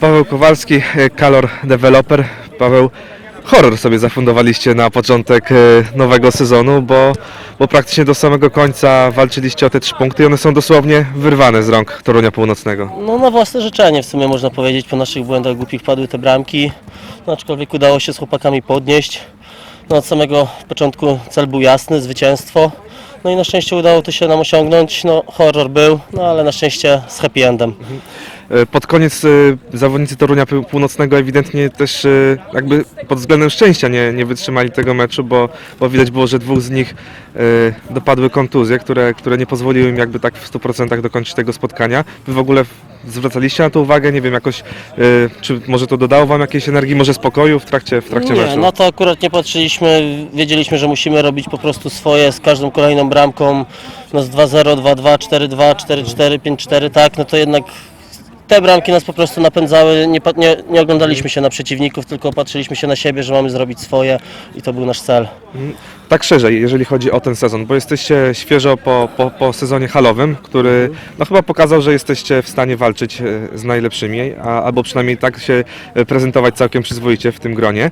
Paweł Kowalski, e, Kalor Developer. Paweł, horror sobie zafundowaliście na początek e, nowego sezonu, bo, bo praktycznie do samego końca walczyliście o te trzy punkty i one są dosłownie wyrwane z rąk Torunia Północnego. No na własne życzenie w sumie można powiedzieć, po naszych błędach głupich padły te bramki, no, aczkolwiek udało się z chłopakami podnieść. No, od samego początku cel był jasny, zwycięstwo. No i na szczęście udało to się nam osiągnąć. No horror był, no ale na szczęście z happy endem. E, Pod koniec e, zawodnicy Torunia Pół- Północnego ewidentnie też e, jakby pod względem szczęścia nie, nie wytrzymali tego meczu, bo, bo widać było, że dwóch z nich e, dopadły kontuzje, które, które nie pozwoliły im jakby tak w 100% dokończyć tego spotkania. Wy w ogóle zwracaliście na to uwagę, nie wiem, jakoś, e, czy może to dodało wam jakiejś energii, może spokoju w trakcie, w trakcie nie, meczu? na to akurat nie patrzyliśmy. Wiedzieliśmy, że musimy robić po prostu swoje z każdą kolejną bramką. No z 2-0, 2-2, 4-2, 4-4, 5-4, tak, no to jednak te bramki nas po prostu napędzały. Nie, nie, nie oglądaliśmy się na przeciwników, tylko patrzyliśmy się na siebie, że mamy zrobić swoje i to był nasz cel. Tak szerzej, jeżeli chodzi o ten sezon, bo jesteście świeżo po, po, po sezonie halowym, który no, chyba pokazał, że jesteście w stanie walczyć e, z najlepszymi, a, albo przynajmniej tak się e, prezentować całkiem przyzwoicie w tym gronie. E,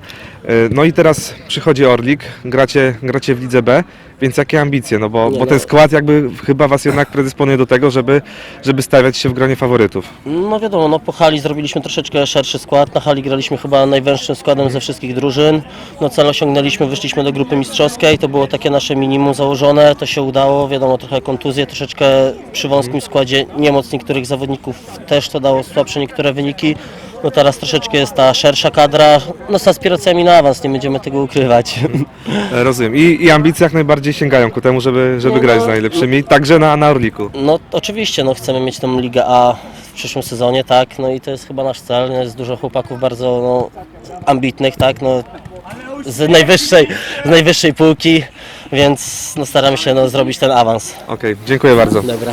No i teraz przychodzi Orlik, gracie, gracie w Lidze B, więc jakie ambicje? No bo, bo no. ten skład jakby chyba was jednak predysponuje do tego, żeby, żeby stawiać się w gronie faworytów. No wiadomo, no po hali zrobiliśmy troszeczkę szerszy skład. Na hali graliśmy chyba najwęższym składem ze wszystkich drużyn. No cel osiągnęliśmy, wyszliśmy do grupy mistrzowskiej. To było takie nasze minimum założone. To się udało. Wiadomo, trochę kontuzje, troszeczkę przy wąskim składzie niemoc niektórych zawodników też to dało słabsze niektóre wyniki. No teraz troszeczkę jest ta szersza kadra. No z aspiracjami na awans, nie będziemy tego ukrywać. E, Rozumiem. I, i ambicje jak najbardziej sięgają ku temu, żeby, żeby No, grać no, z najlepszymi, także na, na Orliku. No oczywiście, no chcemy mieć tą Ligę A w przyszłym sezonie, tak, no i to jest chyba nasz cel, jest dużo chłopaków bardzo no, ambitnych, tak, no z najwyższej, z najwyższej półki, więc no, staramy się no, zrobić ten awans. Okej, dziękuję bardzo. Dobra,